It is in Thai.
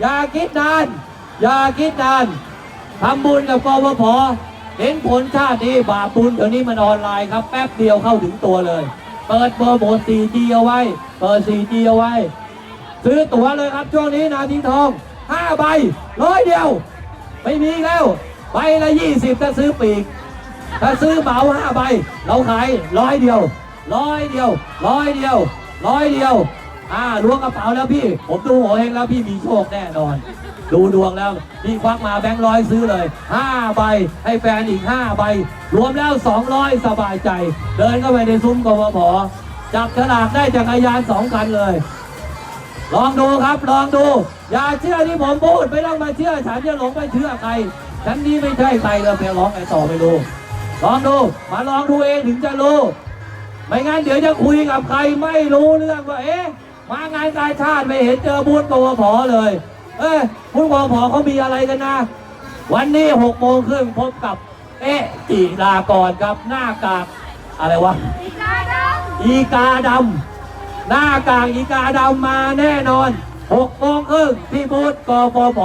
อย่าคิดนาน อย่าคิดนานทำบุญกับกวพเห็นผลชาตินี้บาปบุญเดี๋ยวนี้มันออนไลน์ครับ แป๊บเดียวเข้าถึงตัวเลย เปิดเบอร์โหมด 4G เอาไว้ เปิด 4G เอาไว้ ซื้อตั๋วเลยครับช่วงนี้นาทีทอง5ใบร้อยเดียว ไม่มีแล้วใบละ20ถ้าซื้อปีก ถ้าซื้อเหมาห้าใบเราขายร้อยเดียวร้อยเดียวร้อยเดียวร้อยเดียว อ่าล้วงกระเป๋าแล้วพี่ ผมดูโหเฮงแล้วพี่มีโชคแน่นอน ดูดวงแล้วพี่ควักมาแบงค์ร้อยซื้อเลยห้าใบให้แฟนอีกห้าใบรวมแล้วสองร้อยสบายใจ เดินเข้าไปในซุ้มกบพจับฉลากได้จักรยานสองคันเลย ลองดูครับลองดู อย่าเชื่อที่ผมพูดไม่ต้องมาเชื่อฉันจะหลงไปเชื่อใครฉันนี้ไม่ใช่ใครเลยไปร้องไงต่อไม่รู้ลองดูมาลองดูเองถึงจะรู้ไม่งั้นเดี๋ยวจะคุยกับใครไม่รู้เรื่องว่าเอ๊ะ มางานกาชาติไม่เห็นเจอบูธปวผเลย เอ้ยบูธปวผเขามีอะไรกันนะ วันนี้หกโมงครึ่งพบกับเอ๊ะจีลากรครับหน้ากากอะไรวะอีกาดำหน้ากากอีกาดำมาแน่นอนหกโมงครึ่งที่บูธกปพ